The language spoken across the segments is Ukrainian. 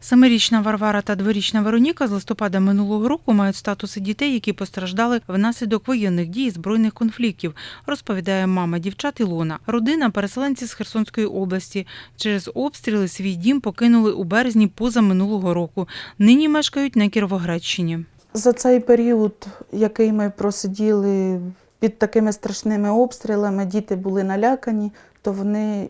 Семирічна Варвара та дворічна Вероніка з листопада минулого року мають статуси дітей, які постраждали внаслідок воєнних дій і збройних конфліктів, розповідає мама дівчат Ілона. Родина переселенці з Херсонської області. Через обстріли свій дім покинули у березні поза минулого року. Нині мешкають на Кіровоградщині. За цей період, який ми просиділи під такими страшними обстрілами, діти були налякані, то вони,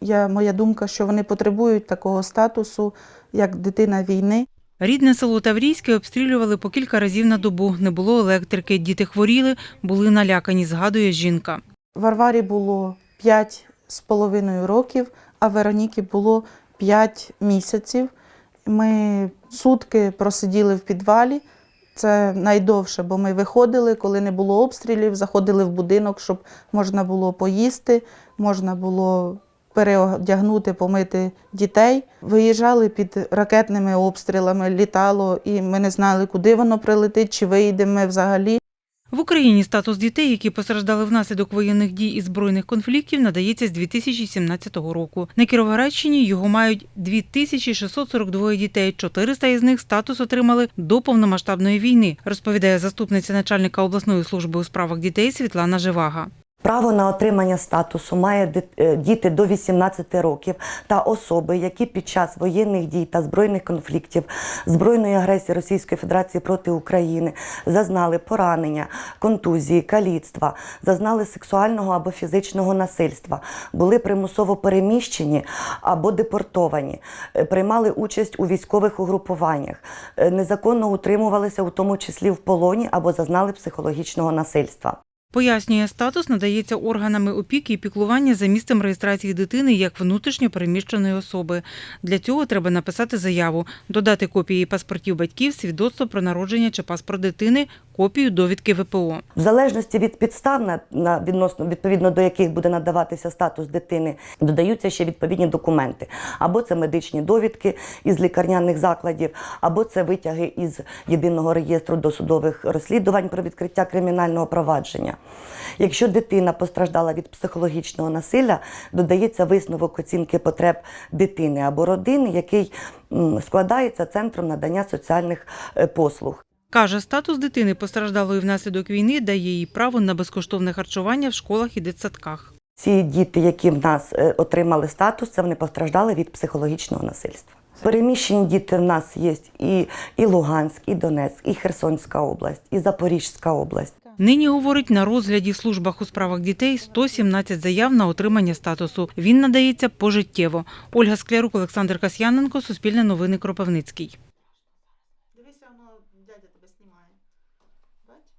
я, моя думка, що вони потребують такого статусу, як дитина війни. Рідне село Таврійське обстрілювали по кілька разів на добу. Не було електрики. Діти хворіли, були налякані, згадує жінка. Варварі було 5 з половиною років, а Вероніки було 5 місяців. Ми сутки просиділи в підвалі. Це найдовше, бо ми виходили, коли не було обстрілів, заходили в будинок, щоб можна було поїсти, можна було переодягнути, помити дітей. Виїжджали під ракетними обстрілами, літало, і ми не знали, куди воно прилетить, чи вийдемо взагалі. В Україні статус дітей, які постраждали внаслідок воєнних дій і збройних конфліктів, надається з 2017 року. На Кіровоградщині його мають 2642 дітей. 400 із них статус отримали до повномасштабної війни, розповідає заступниця начальника обласної служби у справах дітей Світлана Живага. Право на отримання статусу має е, діти до 18 років та особи, які під час воєнних дій та збройних конфліктів, збройної агресії Російської Федерації проти України зазнали поранення, контузії, каліцтва, зазнали сексуального або фізичного насильства, були примусово переміщені або депортовані, е, приймали участь у військових угрупуваннях, е, незаконно утримувалися, у тому числі в полоні або зазнали психологічного насильства. Пояснює, статус надається органами опіки і піклування за місцем реєстрації дитини як внутрішньо переміщеної особи. Для цього треба написати заяву, додати копії паспортів батьків, свідоцтво про народження чи паспорт дитини, копію довідки ВПО. В залежності від підстав, на, відносно відповідно до яких буде надаватися статус дитини, додаються ще відповідні документи. Або це медичні довідки із лікарняних закладів, або це витяги із єдиного реєстру досудових розслідувань про відкриття кримінального провадження. Якщо дитина постраждала від психологічного насилля, додається висновок оцінки потреб дитини або родини, який складається центром надання соціальних е, послуг. Каже, статус дитини постраждалої внаслідок війни дає їй право на безкоштовне харчування в школах і дитсадках. Ці діти, які в нас е, отримали статус, це вони постраждали від психологічного насильства. Переміщені діти в нас є і, і Луганськ, і Донецьк, і Херсонська область, і Запорізька область. Нині, говорить, на розгляді в службах у справах дітей 117 заяв на отримання статусу. Він надається пожиттєво. Ольга Склярук, Олександр Касьяненко, Суспільне новини Кропивницький.